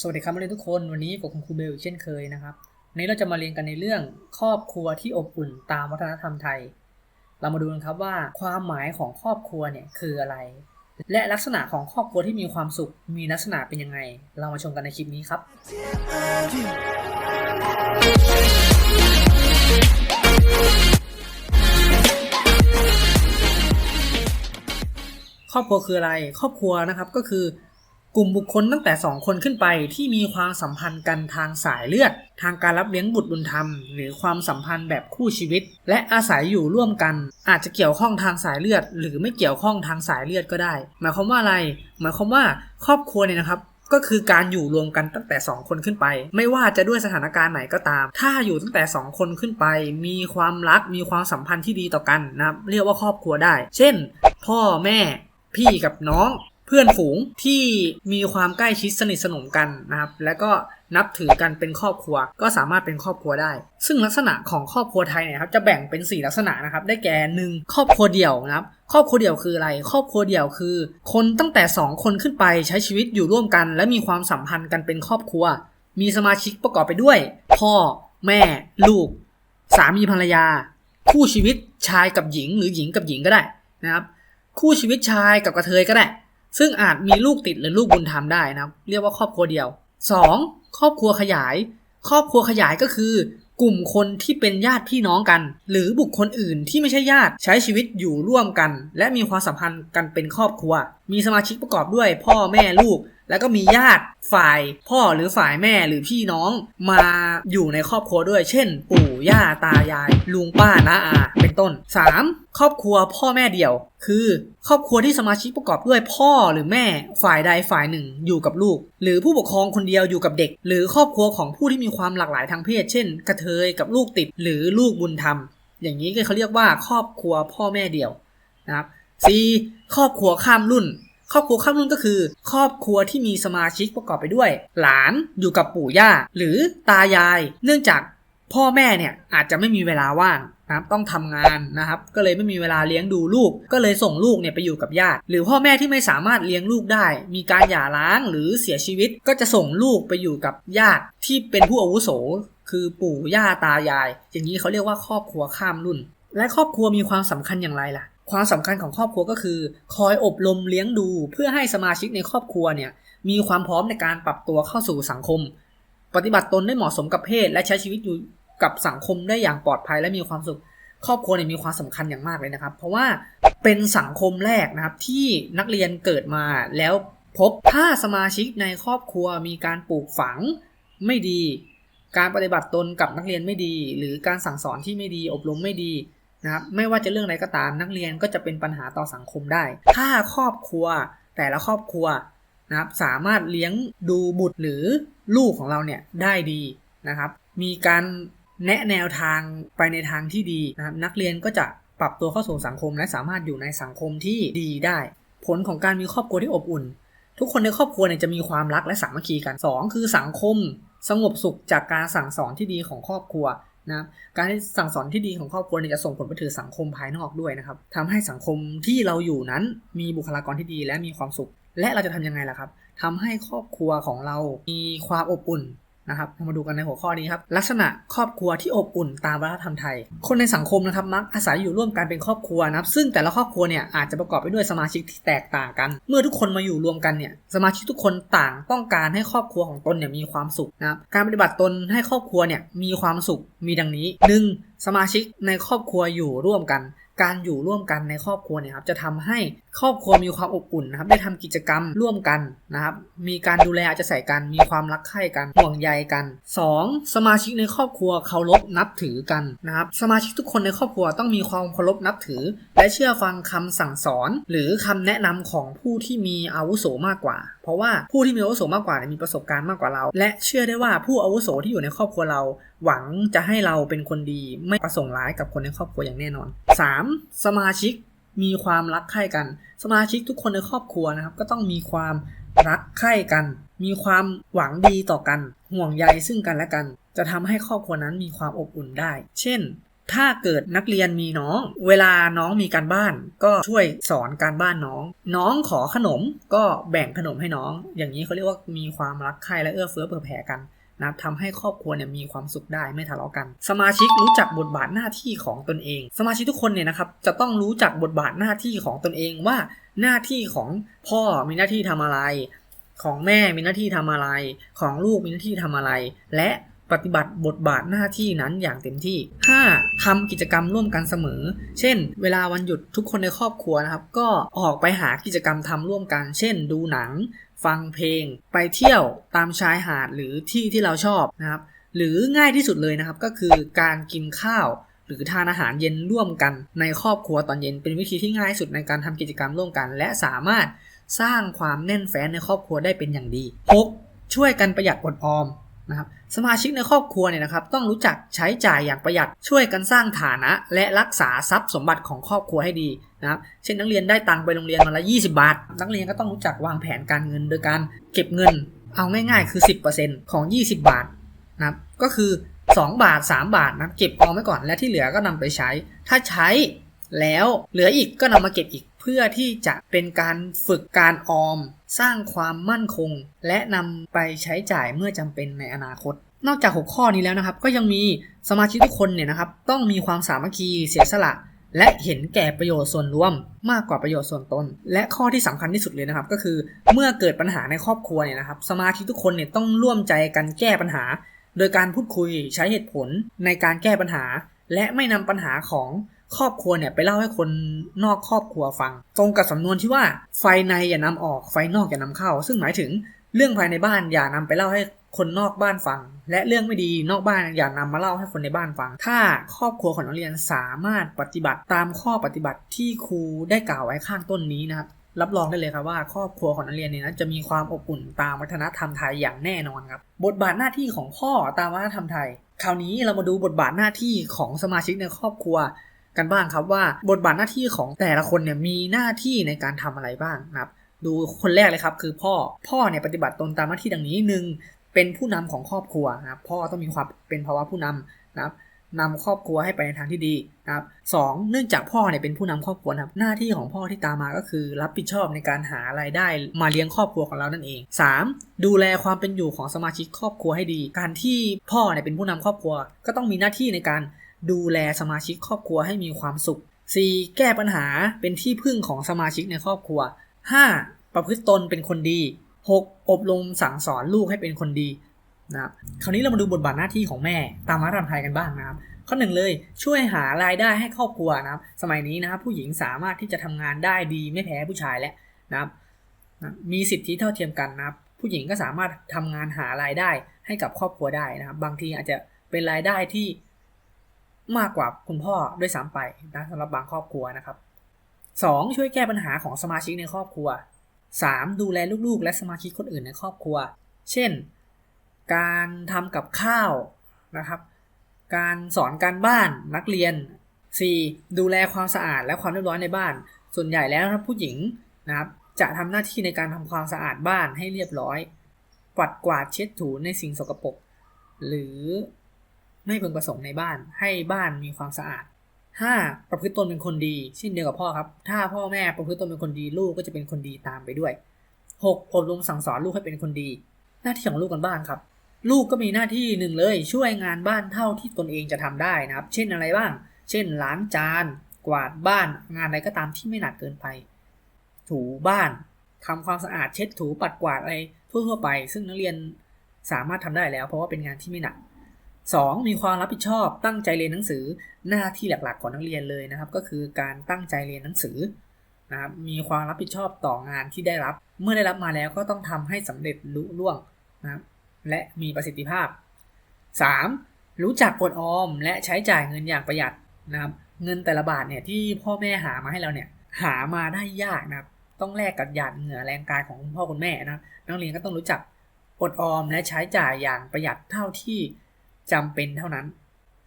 สวัสดีครับนักเรียนทุกคนวันนี้ผมคุณครูเบลอีกเช่นเคยนะครับวันนี้เราจะมาเรียนกันในเรื่องครอบครัวที่อบอุ่นตามวัฒนธรรมไทย เรามาดูกันครับว่าความหมายของครอบครัวเนี่ยคืออะไร และลักษณะของครอบครัวที่มีความสุขมีลักษณะเป็นยังไง เรามาชมกันในคลิปนี้ครับ ครอบครัวคืออะไร ครอบครัวนะครับก็คือ กลุ่มบุคคลตั้งแต่ 2 คนขึ้นไปที่มีความสัมพันธ์กันทางสายเลือด ทางการรับเลี้ยงบุตรบุญธรรม หรือความสัมพันธ์แบบคู่ชีวิต และอาศัยอยู่ร่วมกัน อาจจะเกี่ยวข้องทางสายเลือด หรือไม่เกี่ยวข้องทางสายเลือดก็ได้ หมายความว่าอะไร หมายความว่าครอบครัวเนี่ยนะครับก็คือการอยู่รวมกันตั้งแต่ 2 คนขึ้นไป ไม่ว่าจะด้วยสถานการณ์ไหนก็ตาม ถ้าอยู่ตั้งแต่ 2 คนขึ้นไป มีความรักมีความสัมพันธ์ที่ดีต่อกันนะครับเรียกว่าครอบครัวได้ เช่น พ่อแม่พี่กับน้อง เพื่อนฝูงที่มีความใกล้ชิดสนิทสนมกันนะครับ แล้วก็นับถือกันเป็นครอบครัว ก็สามารถเป็นครอบครัวได้ ซึ่งลักษณะของครอบครัวไทยเนี่ยครับจะแบ่งเป็น 4 ลักษณะนะครับ ได้แก่หนึ่งครอบครัวเดี่ยวนะครับครอบครัวเดี่ยวคืออะไร ครอบครัวเดี่ยวคือ คนตั้งแต่ 2 คนขึ้นไปใช้ชีวิตอยู่ร่วมกัน และมีความสัมพันธ์กันเป็นครอบครัว มีสมาชิกประกอบไปด้วย พ่อ แม่ ลูก สามีภรรยา คู่ชีวิตชายกับหญิงหรือหญิงกับหญิงก็ได้นะครับ คู่ชีวิตชายกับกระเทยก็ได้ ซึ่งอาจมีลูกติดหรือลูกบุญธรรมได้นะเรียกว่าครอบครัวเดียว 2. ครอบครัวขยาย ครอบครัวขยายก็คือกลุ่มคนที่เป็นญาติพี่น้องกัน หรือบุคคลอื่นที่ไม่ใช่ญาติใช้ชีวิตอยู่ร่วมกัน และมีความสัมพันธ์กันเป็นครอบครัว มีสมาชิกประกอบด้วยพ่อแม่ลูกแล้วก็มีญาติฝ่ายพ่อหรือฝ่ายแม่หรือพี่น้องมาอยู่ในครอบครัวด้วย เช่น ปู่ย่าตายาย ลุงป้าน้าอา เป็นต้น 3. ครอบครัวพ่อแม่เดี่ยว คือครอบครัวที่สมาชิกประกอบด้วยพ่อหรือแม่ฝ่ายใดฝ่ายหนึ่งอยู่กับลูก หรือผู้ปกครองคนเดียวอยู่กับเด็ก หรือครอบครัวของผู้ที่มีความหลากหลายทางเพศ เช่น กระเทยกับลูกติดหรือลูกบุญธรรม อย่างนี้ก็เขาเรียกว่าครอบครัวพ่อแม่เดี่ยวนะครับ 4. ครอบครัวข้ามรุ่น ครอบครัวข้ามรุ่นก็คือ ครอบครัวที่มีสมาชิกประกอบไปด้วย หลานอยู่กับปู่ย่า หรือตายาย เนื่องจากพ่อแม่เนี่ยอาจจะไม่มีเวลาว่างนะครับต้องทำงานนะครับ ก็เลยไม่มีเวลาเลี้ยงดูลูก ก็เลยส่งลูกเนี่ยไปอยู่กับญาติ หรือพ่อแม่ที่ไม่สามารถเลี้ยงลูกได้ มีการหย่าร้างหรือเสียชีวิต ก็จะส่งลูกไปอยู่กับญาติที่เป็นผู้อาวุโส คือปู่ย่าตายาย อย่างนี้เขาเรียกว่าครอบครัวข้ามรุ่น และครอบครัวมีความสำคัญอย่างไรล่ะ ความสำคัญของครอบครัวก็คือ คอยอบรมเลี้ยงดู เพื่อให้สมาชิกในครอบครัวเนี่ยมีความพร้อมในการปรับตัวเข้าสู่สังคม ปฏิบัติตนได้เหมาะสมกับเพศ และใช้ชีวิตอยู่กับสังคมได้อย่างปลอดภัยและมีความสุข ครอบครัวเนี่ยมีความสำคัญอย่างมากเลยนะครับ เพราะว่าเป็นสังคมแรกนะครับที่นักเรียนเกิดมาแล้วพบถ้าสมาชิกในครอบครัวมีการปลูกฝังไม่ดี การปฏิบัติตนกับนักเรียนไม่ดี หรือการสั่งสอนที่ไม่ดี อบรมไม่ดี นะครับไม่ว่าจะเรื่องอะไรก็ตามนักเรียนก็จะเป็นปัญหาต่อสังคมได้ ถ้าครอบครัวแต่ละครอบครัวนะครับสามารถเลี้ยงดูบุตรหรือลูกของเราเนี่ยได้ดีนะครับ มีการแนะแนวทางไปในทางที่ดีนะครับนักเรียนก็จะปรับตัวเข้าสู่สังคม และสามารถอยู่ในสังคมที่ดีได้ ผลของการมีครอบครัวที่อบอุ่น ทุกคนในครอบครัวเนี่ยจะมีความรักและสามัคคีกัน 2 คือสังคม สงบสุขจากการสั่งสอนที่ดีของครอบครัว นะการสั่งสอนที่ดีของครอบครัวจะส่งผลไปถึงสังคมภายนอกด้วยนะครับทำให้สังคมที่เราอยู่นั้นมีบุคลากรที่ดีและมีความสุข และเราจะทำยังไงล่ะครับทำให้ครอบครัวของเรามีความอบอุ่น นะครับเรามาดูกันในหัวข้อนี้ครับ ลักษณะครอบครัวที่อบอุ่นตามวัฒนธรรมไทย คนในสังคมนะครับมักอาศัยอยู่ร่วมกันเป็นครอบครัวนะครับ ซึ่งแต่ละครอบครัวเนี่ยอาจจะประกอบไปด้วยสมาชิกที่แตกต่างกัน เมื่อทุกคนมาอยู่รวมกันเนี่ยสมาชิกทุกคนต่างต้องการให้ครอบครัวของตนเนี่ยมีความสุขนะครับการปฏิบัติตนให้ครอบครัวเนี่ยมีความสุขมีดังนี้ 1. สมาชิกในครอบครัวอยู่ร่วมกัน การอยู่ร่วมกันในครอบครัวเนี่ยครับจะทำให้ครอบครัวมีความอบอุ่นนะครับได้ทำกิจกรรมร่วมกันนะครับมีการดูแลอาจจะใส่กันมีความรักใคร่กันห่วงใยกัน 2. สมาชิกในครอบครัวเคารพนับถือกันนะครับสมาชิกทุกคนในครอบครัวต้องมีความเคารพนับถือ และเชื่อฟังคำสั่งสอน หรือคำแนะนำของผู้ที่มีอาวุโสมากกว่า เพราะว่าผู้ที่มีอาวุโสมากกว่ามีประสบการณ์มากกว่าเรา และเชื่อได้ว่าผู้อาวุโสที่อยู่ในครอบครัวเรา หวังจะให้เราเป็นคนดีไม่ประสงค์ร้ายกับคนในครอบครัวอย่างแน่นอน 3. สมาชิกมีความรักใคร่กัน สมาชิกทุกคนในครอบครัวนะครับก็ต้องมีความรักใคร่กัน มีความหวังดีต่อกัน ห่วงใยซึ่งกันและกัน จะทำให้ครอบครัวนั้นมีความอบอุ่นได้ เช่น ถ้าเกิดนักเรียนมีน้อง เวลาน้องมีการบ้าน ก็ช่วยสอนการบ้านน้อง น้องขอขนมก็แบ่งขนมให้น้อง อย่างนี้เขาเรียกว่ามีความรักใคร่และเอื้อเฟื้อเผื่อแผ่กันนะทำให้ครอบครัวเนี่ยมีความสุขได้ไม่ทะเลาะกัน สมาชิกรู้จักบทบาทหน้าที่ของตนเอง สมาชิกทุกคนเนี่ยนะครับจะต้องรู้จักบทบาทหน้าที่ของตนเองว่าหน้าที่ของพ่อมีหน้าที่ทำอะไร ของแม่มีหน้าที่ทำอะไร ของลูกมีหน้าที่ทำอะไร และ ปฏิบัติบทบาทหน้าที่นั้นอย่างเต็มที่ 5. ทำกิจกรรมร่วมกันเสมอ เช่น เวลาวันหยุดทุกคนในครอบครัวนะครับ ก็ออกไปหากิจกรรมทำร่วมกัน เช่น ดูหนัง ฟังเพลง ไปเที่ยวตามชายหาดหรือที่ที่เราชอบนะครับ หรือง่ายที่สุดเลยนะครับก็คือการกินข้าวหรือทานอาหารเย็นร่วมกันในครอบครัวตอนเย็น เป็นวิธีที่ง่ายสุดในการทำกิจกรรมร่วมกัน และสามารถสร้างความแน่นแฟ้นในครอบครัวได้เป็นอย่างดี 6. ช่วยกันประหยัดอดออมนะครับ สมาชิกในครอบครัวเนี่ยนะครับต้องรู้จักใช้จ่ายอย่างประหยัดช่วยกันสร้างฐานะ และรักษาทรัพย์สมบัติของครอบครัวให้ดีนะครับเช่นนักเรียนได้ตังค์ไปโรงเรียนมาละ 20 บาท นักเรียนก็ต้องรู้จักวางแผนการเงิน โดยการเก็บเงิน เอาง่ายๆ คือ 10%ของ 20 บาทนะครับก็คือ 2 บาท 3 บาทนะเก็บออมไว้ก่อนและที่เหลือก็นำไปใช้ ถ้าใช้แล้วเหลืออีกก็นำมาเก็บอีก เพื่อที่จะเป็นการฝึกการออม สร้างความมั่นคง และนำไปใช้จ่ายเมื่อจำเป็นในอนาคต นอกจาก 6 ข้อนี้แล้วนะครับ ก็ยังมีสมาชิกทุกคนเนี่ยนะครับ ต้องมีความสามัคคีเสียสละ และเห็นแก่ประโยชน์ส่วนรวม มากกว่าประโยชน์ส่วนตน และข้อที่สำคัญที่สุดเลยนะครับ ก็คือเมื่อเกิดปัญหาในครอบครัวเนี่ยนะครับ สมาชิกทุกคนเนี่ยต้องร่วมใจกันแก้ปัญหา โดยการพูดคุยใช้เหตุผลในการแก้ปัญหา และไม่นำปัญหาของ ครอบครัวเนี่ยไปเล่าให้คนนอกครอบครัวฟัง ตรงกับสำนวนที่ว่าไฟในอย่านำออกไฟนอกอย่านำเข้า ซึ่งหมายถึงเรื่องภายในบ้านอย่านำไปเล่าให้คนนอกบ้านฟัง และเรื่องไม่ดีนอกบ้านอย่านำมาเล่าให้คนในบ้านฟัง ถ้าครอบครัวของนักเรียนสามารถปฏิบัติตามข้อปฏิบัติที่ครูได้กล่าวไว้ข้างต้นนี้นะครับรับรองได้เลยครับว่าครอบครัวของนักเรียนเนี่ยนะจะมีความอบอุ่นตามวัฒนธรรมไทยอย่างแน่นอนครับ บทบาทหน้าที่ของพ่อตามวัฒนธรรมไทย คราวนี้เรามาดูบทบาทหน้าที่ของสมาชิกในครอบครัว กันบ้างครับว่าบทบาทหน้าที่ของแต่ละคนเนี่ยมีหน้าที่ในการทำอะไรบ้างนะครับ ดูคนแรกเลยครับคือพ่อพ่อเนี่ยปฏิบัติตนตามหน้าที่ดังนี้หนึ่งเป็นผู้นำของครอบครัวนะครับพ่อต้องมีความเป็นภาวะผู้นำนะครับนำครอบครัวให้ไปในทางที่ดีนะครับสองเนื่องจากพ่อเนี่ยเป็นผู้นำครอบครัวนะครับ หน้าที่ของพ่อที่ตามมาก็คือรับผิดชอบในการหารายได้มาเลี้ยงครอบครัวของเรานั่นเอง 3. ดูแลความเป็นอยู่ของสมาชิกครอบครัวให้ดี การที่พ่อเนี่ยเป็นผู้นำครอบครัว ก็ต้องมีหน้าที่ในการ ดูแลสมาชิกครอบครัวให้มีความสุข 4. แก้ปัญหาเป็นที่พึ่งของสมาชิกในครอบครัว 5. ประพฤติตนเป็นคนดี 6. อบรมสั่งสอนลูกให้เป็นคนดีนะครับคราวนี้เรามาดูบทบาทหน้าที่ของแม่ ตามวัฒนธรรมไทยกันบ้างนะครับข้อหนึ่งเลยช่วยหารายได้ให้ครอบครัวนะครับ สมัยนี้นะครับผู้หญิงสามารถที่จะทำงานได้ดีไม่แพ้ผู้ชายแล้วนะครับมีสิทธิเท่าเทียมกันนะครับ ผู้หญิงก็สามารถทำงานหารายได้ให้กับครอบครัวได้นะครับ บางทีอาจจะเป็นรายได้ที่ มากกว่าคุณพ่อด้วยซ้ำไปนะสำหรับบางครอบครัวนะครับ 2. ช่วยแก้ปัญหาของสมาชิกในครอบครัว 3. ดูแลลูกๆ และสมาชิกคนอื่นในครอบครัว เช่น การทำกับข้าวนะครับ การสอนการบ้านนักเรียน 4. ดูแลความสะอาดและความเรียบร้อยในบ้าน ส่วนใหญ่แล้วนะผู้หญิงนะครับจะทำหน้าที่ในการทำความสะอาดบ้านให้เรียบร้อย ปัดกวาดเช็ดถูในสิ่งสกปรกหรือ ไม่พึงประสงค์ในบ้าน ให้บ้านมีความสะอาด 5. ประพฤติตนเป็นคนดีเช่นเดียวกับพ่อครับ ถ้าพ่อแม่ประพฤติตนเป็นคนดีลูกก็จะเป็นคนดีตามไปด้วย 6. อบรมสั่งสอนลูกให้เป็นคนดี หน้าที่ของลูกกันบ้างครับ ลูกก็มีหน้าที่หนึ่งเลย ช่วยงานบ้านเท่าที่ตนเองจะทำได้นะครับ เช่นอะไรบ้าง เช่น ล้างจาน กวาดบ้านงานอะไรก็ตามที่ไม่หนักเกินไป ถูบ้านทำความสะอาดเช็ดถูปัดกวาดอะไรทั่วๆไป ซึ่งนักเรียนสามารถทำได้แล้ว เพราะว่าเป็นงานที่ไม่หนัก 2. มีความรับผิดชอบตั้งใจเรียนหนังสือหน้าที่หลักๆของนักเรียนเลยนะครับ ก็คือการตั้งใจเรียนหนังสือนะครับมีความรับผิดชอบต่องานที่ได้รับ เมื่อได้รับมาแล้วก็ต้องทำให้สำเร็จลุล่วงนะครับและมีประสิทธิภาพ 3. รู้จักกดออมและใช้จ่ายเงินอย่างประหยัดนะครับเงินแต่ละบาทเนี่ยที่พ่อแม่หามาให้เราเนี่ยหามาได้ยากนะครับต้องแลกกับหยาดเหงื่อแรงกายของคุณพ่อคุณแม่นะนักเรียนก็ต้องรู้จักอดออมและใช้จ่ายอย่างประหยัดเท่าที่ จำเป็นเท่านั้น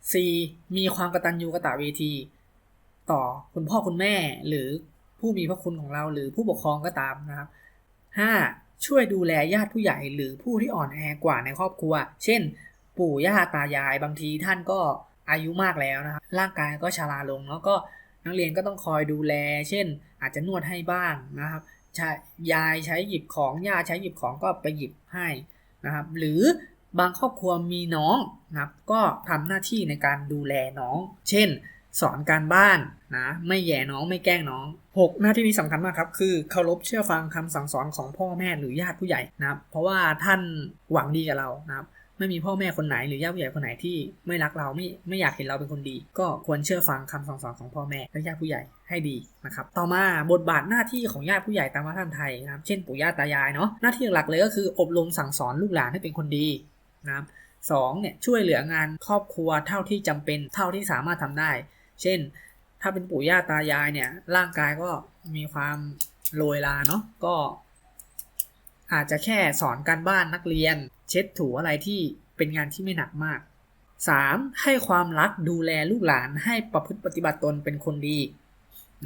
4. มีความกตัญญูกตเวที ต่อคุณพ่อคุณแม่หรือผู้มีพระคุณของเราหรือผู้ปกครองก็ตามนะครับ 5. ช่วยดูแลญาติผู้ใหญ่หรือผู้ที่อ่อนแอกว่าในครอบครัว เช่น ปู่ย่าตายายบางทีท่านก็อายุมากแล้วนะครับ ร่างกายก็ชราลงเนาะก็นักเรียนก็ต้องคอยดูแล เช่น อาจจะนวดให้บ้างนะครับยายใช้หยิบของย่าใช้หยิบของก็ไปหยิบให้นะครับ หรือ บางครอบครัวมีน้องนะครับ ก็ทำหน้าที่ในการดูแลน้อง เช่น สอนการบ้านนะไม่แย่น้องไม่แกล้งน้อง 6 หน้าที่นี้สำคัญมากครับ คือเคารพเชื่อฟังคำสั่งสอนของพ่อแม่หรือญาติผู้ใหญ่นะครับ เพราะว่าท่านหวังดีกับเรานะครับไม่มีพ่อแม่คนไหนหรือญาติผู้ใหญ่คนไหนที่ไม่รักเราไม่ไม่อยากเห็นเราเป็นคนดี ก็ควรเชื่อฟังคำสั่งสอนของพ่อแม่และญาติผู้ใหญ่ให้ดีนะครับ ต่อมาบทบาทหน้าที่ของญาติผู้ใหญ่ตามวัฒนธรรมไทยนะครับ เช่นปู่ย่าตายายเนาะหน้าที่หลักเลยก็คืออบรมสั่งสอนลูกหลานให้เป็นคนดี นะครับสองเนี่ยช่วยเหลืองานครอบครัวเท่าที่จำเป็นเท่าที่สามารถทำได้ เช่น ถ้าเป็นปู่ย่าตายายเนี่ยร่างกายก็มีความโรยลาเนาะก็ อาจจะแค่สอนการบ้านนักเรียน เช็ดถูอะไรที่เป็นงานที่ไม่หนักมาก 3. ให้ความรักดูแลลูกหลานให้ประพฤติปฏิบัติตนเป็นคนดี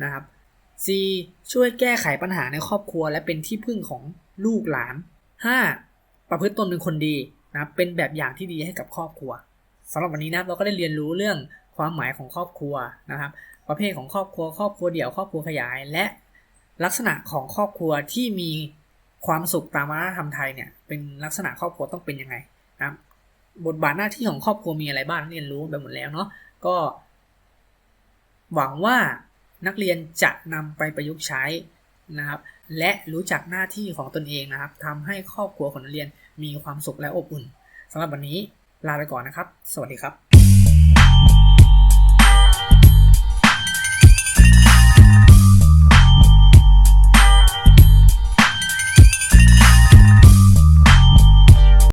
นะครับ 4. ช่วยแก้ไขปัญหาในครอบครัวและเป็นที่พึ่งของลูกหลาน 5. ประพฤติตนเป็นคนดี นะเป็นแบบอย่างที่ดีให้กับครอบครัวสำหรับวันนี้นะครับเราก็ได้เรียนรู้เรื่องความหมายของครอบครัวนะครับ ประเภทของครอบครัว ครอบครัวเดี่ยว ครอบครัวขยาย และลักษณะของครอบครัวที่มีความสุขตามวัฒนธรรมไทยเนี่ยเป็นลักษณะครอบครัวต้องเป็นยังไงนะครับบทบาทหน้าที่ของครอบครัวมีอะไรบ้างเรียนรู้ไปหมดแล้วเนาะก็ หวังว่านักเรียนจะนำไปประยุกต์ใช้นะครับ และรู้จักหน้าที่ของตนเองนะครับทำให้ครอบครัวของนักเรียน มีความสุขและอบอุ่นสำหรับวันนี้ลาไปก่อนนะครับ สวัสดีครับ